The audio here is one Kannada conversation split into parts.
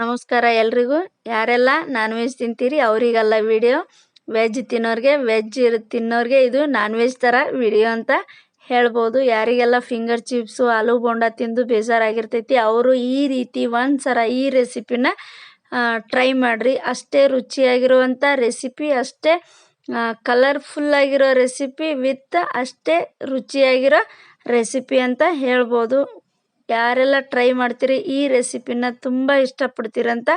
ನಮಸ್ಕಾರ ಎಲ್ರಿಗೂ. ಯಾರೆಲ್ಲ ನಾನ್ ವೆಜ್ ತಿಂತೀರಿ, ಅವರಿಗೆಲ್ಲ ವಿಡಿಯೋ ವೆಜ್ ತಿನ್ನೋರಿಗೆ ವೆಜ್ ಇರು ತಿನ್ನೋರಿಗೆ ಇದು ನಾನ್ ವೆಜ್ ಥರ ವಿಡಿಯೋ ಅಂತ ಹೇಳ್ಬೋದು. ಯಾರಿಗೆಲ್ಲ ಫಿಂಗರ್ ಚಿಪ್ಸು ಆಲೂ ಬೋಂಡ ತಿಂದು ಬೇಜಾರಾಗಿರ್ತೈತಿ, ಅವರು ಈ ರೀತಿ ಒಂದು ಈ ರೆಸಿಪಿನ ಟ್ರೈ ಮಾಡಿರಿ. ಅಷ್ಟೇ ರುಚಿಯಾಗಿರುವಂಥ ರೆಸಿಪಿ ಅಷ್ಟೇ ಕಲರ್ಫುಲ್ ಆಗಿರೋ ರೆಸಿಪಿ ವಿತ್ ಅಷ್ಟೇ ರುಚಿಯಾಗಿರೋ ರೆಸಿಪಿ ಅಂತ ಹೇಳ್ಬೋದು. ಯಾರೆಲ್ಲ ಟ್ರೈ ಮಾಡ್ತೀರಿ, ಈ ರೆಸಿಪಿನ ತುಂಬ ಇಷ್ಟಪಡ್ತೀರಂತ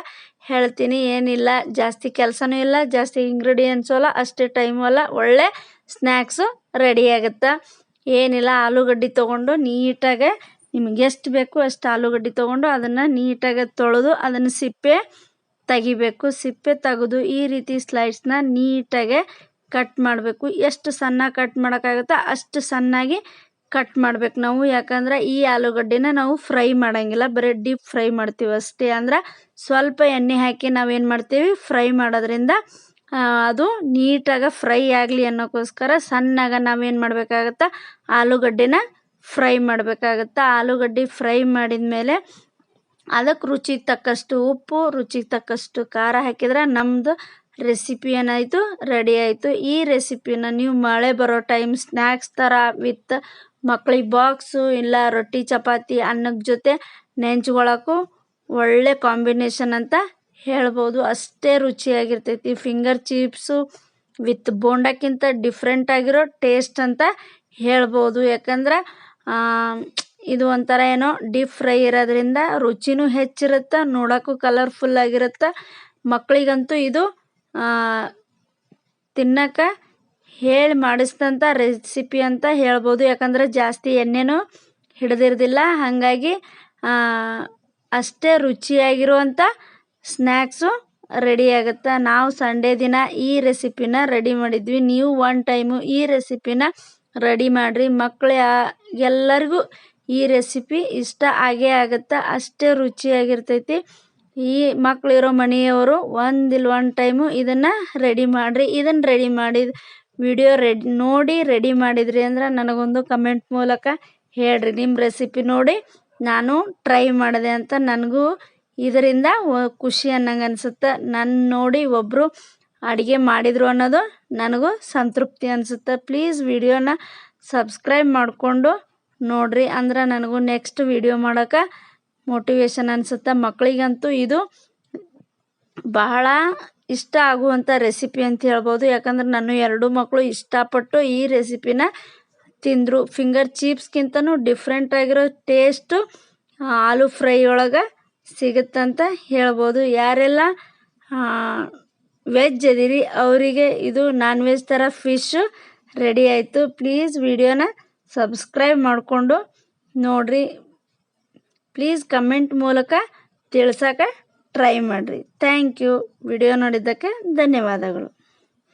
ಹೇಳ್ತೀನಿ. ಏನಿಲ್ಲ, ಜಾಸ್ತಿ ಕೆಲಸನೂ ಇಲ್ಲ, ಜಾಸ್ತಿ ಇಂಗ್ರೀಡಿಯೆಂಟ್ಸು ಅಲ್ಲ, ಅಷ್ಟೇ ಟೈಮು ಅಲ್ಲ, ಒಳ್ಳೆ ಸ್ನ್ಯಾಕ್ಸು ರೆಡಿ ಆಗುತ್ತೆ. ಏನಿಲ್ಲ, ಆಲೂಗಡ್ಡೆ ತೊಗೊಂಡು ನೀಟಾಗೆ ನಿಮಗೆ ಎಷ್ಟು ಬೇಕು ಅಷ್ಟು ಆಲೂಗಡ್ಡೆ ತೊಗೊಂಡು ಅದನ್ನು ನೀಟಾಗಿ ತೊಳೆದು ಅದನ್ನು ಸಿಪ್ಪೆ ತೆಗಿಬೇಕು. ಸಿಪ್ಪೆ ತೆಗೆದು ಈ ರೀತಿ ಸ್ಲೈಡ್ಸ್ನ ನೀಟಾಗೆ ಕಟ್ ಮಾಡಬೇಕು. ಎಷ್ಟು ಸಣ್ಣ ಕಟ್ ಮಾಡೋಕ್ಕಾಗುತ್ತೋ ಅಷ್ಟು ಸಣ್ಣಾಗಿ ಕಟ್ ಮಾಡ್ಬೇಕು ನಾವು. ಯಾಕಂದ್ರೆ ಈ ಆಲೂಗಡ್ಡೆನ ನಾವು ಫ್ರೈ ಮಾಡೋಂಗಿಲ್ಲ. ಬರೀ ಡೀಪ್ ಫ್ರೈ ಮಾಡ್ತೀವಿ ಅಷ್ಟೇ. ಅಂದ್ರೆ ಸ್ವಲ್ಪ ಎಣ್ಣೆ ಹಾಕಿ ನಾವೇನು ಮಾಡ್ತೀವಿ? ಫ್ರೈ ಮಾಡೋದ್ರಿಂದ ಅದು ನೀಟಾಗಿ ಫ್ರೈ ಆಗಲಿ ಅನ್ನೋಕ್ಕೋಸ್ಕರ ಸಣ್ಣಾಗ ನಾವೇನು ಮಾಡಬೇಕಾಗತ್ತೆ? ಆಲೂಗಡ್ಡೆನ ಫ್ರೈ ಮಾಡಬೇಕಾಗತ್ತೆ? ಆಲೂಗಡ್ಡೆ ಫ್ರೈ ಮಾಡಿದ ಮೇಲೆ ಅದಕ್ಕೆ ರುಚಿಗೆ ತಕ್ಕಷ್ಟು ಉಪ್ಪು, ರುಚಿಗೆ ತಕ್ಕಷ್ಟು ಖಾರ ಹಾಕಿದ್ರೆ ನಮ್ಮದು ರೆಸಿಪಿ ಏನಾಯಿತು ರೆಡಿ ಆಯಿತು. ಈ ರೆಸಿಪಿನ ನೀವು ಮಳೆ ಬರೋ ಟೈಮ್ ಸ್ನ್ಯಾಕ್ಸ್ ಥರ ವಿತ್ ಮಕ್ಳಿಗೆ ಬಾಕ್ಸು ಇಲ್ಲ ರೊಟ್ಟಿ, ಚಪಾತಿ, ಅನ್ನದ ಜೊತೆ ನೆಂಚ್ಕೊಳ್ಳೋಕ್ಕೂ ಒಳ್ಳೆ ಕಾಂಬಿನೇಷನ್ ಅಂತ ಹೇಳ್ಬೋದು. ಅಷ್ಟೇ ರುಚಿಯಾಗಿರ್ತೈತಿ. ಫಿಂಗರ್ ಚಿಪ್ಸು ವಿತ್ ಬೋಂಡಕ್ಕಿಂತ ಡಿಫ್ರೆಂಟ್ ಆಗಿರೋ ಟೇಸ್ಟ್ ಅಂತ ಹೇಳ್ಬೋದು. ಯಾಕಂದ್ರೆ ಇದು ಒಂಥರ ಏನೋ ಡೀಪ್ ಫ್ರೈ ಇರೋದ್ರಿಂದ ರುಚಿನೂ ಹೆಚ್ಚಿರುತ್ತೆ, ನೋಡೋಕ್ಕೂ ಕಲರ್ಫುಲ್ ಆಗಿರುತ್ತೆ. ಮಕ್ಕಳಿಗಂತೂ ಇದು ತಿನ್ನೋಕೆ ಹೇಳಿ ಮಾಡಿಸಿದಂಥ ರೆಸಿಪಿ ಅಂತ ಹೇಳ್ಬೋದು. ಯಾಕಂದರೆ ಜಾಸ್ತಿ ಎಣ್ಣೆನೂ ಹಿಡ್ದಿರ್ದಿಲ್ಲ. ಹಾಗಾಗಿ ಅಷ್ಟೇ ರುಚಿಯಾಗಿರುವಂಥ ಸ್ನ್ಯಾಕ್ಸು ರೆಡಿ ಆಗುತ್ತೆ. ನಾವು ಸಂಡೇ ದಿನ ಈ ರೆಸಿಪಿನ ರೆಡಿ ಮಾಡಿದ್ವಿ. ನೀವು ಒನ್ ಟೈಮು ಈ ರೆಸಿಪಿನ ರೆಡಿ ಮಾಡಿರಿ. ಮಕ್ಕಳ ಎಲ್ಲರಿಗೂ ಈ ರೆಸಿಪಿ ಇಷ್ಟ ಆಗೇ ಆಗುತ್ತೆ. ಅಷ್ಟೇ ರುಚಿಯಾಗಿರ್ತೈತಿ. ಈ ಮಕ್ಕಳಿರೋ ಮನೆಯವರು ಒಂದಿಲ್ಲ ಒಂದು ಟೈಮು ಇದನ್ನು ರೆಡಿ ಮಾಡಿರಿ. ಇದನ್ನು ರೆಡಿ ಮಾಡಿದ ವಿಡಿಯೋ ರೆಡಿ ನೋಡಿ ರೆಡಿ ಮಾಡಿದ್ರಿ ಅಂದ್ರೆ ನನಗೊಂದು ಕಮೆಂಟ್ ಮೂಲಕ ಹೇಳ್ರಿ. ನಿಮ್ಮ ರೆಸಿಪಿ ನೋಡಿ ನಾನು ಟ್ರೈ ಮಾಡಿದೆ ಅಂತ ನನಗೂ ಇದರಿಂದ ಖುಷಿ ಅನ್ನಂಗೆ ಅನಿಸುತ್ತೆ. ನನ್ನ ನೋಡಿ ಒಬ್ಬರು ಅಡುಗೆ ಮಾಡಿದರು ಅನ್ನೋದು ನನಗೂ ಸಂತೃಪ್ತಿ ಅನಿಸುತ್ತೆ. ಪ್ಲೀಸ್ ವಿಡಿಯೋನ ಸಬ್ಸ್ಕ್ರೈಬ್ ಮಾಡಿಕೊಂಡು ನೋಡಿರಿ. ಅಂದ್ರೆ ನನಗೂ ನೆಕ್ಸ್ಟ್ ವಿಡಿಯೋ ಮಾಡೋಕೆ ಮೋಟಿವೇಶನ್ ಅನಿಸುತ್ತೆ. ಮಕ್ಕಳಿಗಂತೂ ಇದು ಬಹಳ ಇಷ್ಟ ಆಗುವಂಥ ರೆಸಿಪಿ ಅಂತ ಹೇಳ್ಬೋದು. ಯಾಕಂದ್ರೆ ನಾನು ಎರಡು ಮಕ್ಕಳು ಇಷ್ಟಪಟ್ಟು ಈ ರೆಸಿಪಿನ ತಿಂದರು. ಫಿಂಗರ್ ಚೀಪ್ಸ್ಗಿಂತನೂ ಡಿಫ್ರೆಂಟ್ ಆಗಿರೋ ಟೇಸ್ಟು ಆಲೂ ಫ್ರೈ ಒಳಗೆ ಸಿಗುತ್ತಂತ ಹೇಳ್ಬೋದು. ಯಾರೆಲ್ಲ ವೆಜ್ ಅದಿರಿ ಅವರಿಗೆ ಇದು ನಾನ್ ವೆಜ್ ಥರ ಫಿಶ್ ರೆಡಿ ಆಯಿತು ಪ್ಲೀಸ್ ವಿಡಿಯೋನ ಸಬ್ಸ್ಕ್ರೈಬ್ ಮಾಡಿಕೊಂಡು ನೋಡಿರಿ. ಪ್ಲೀಸ್ ಕಮೆಂಟ್ ಮೂಲಕ ತಿಳ್ಸೋಕೆ ಟ್ರೈ ಮಾಡಿರಿ. ಥ್ಯಾಂಕ್ ಯು ವಿಡಿಯೋ ನೋಡಿದ್ದಕ್ಕೆ ಧನ್ಯವಾದಗಳು.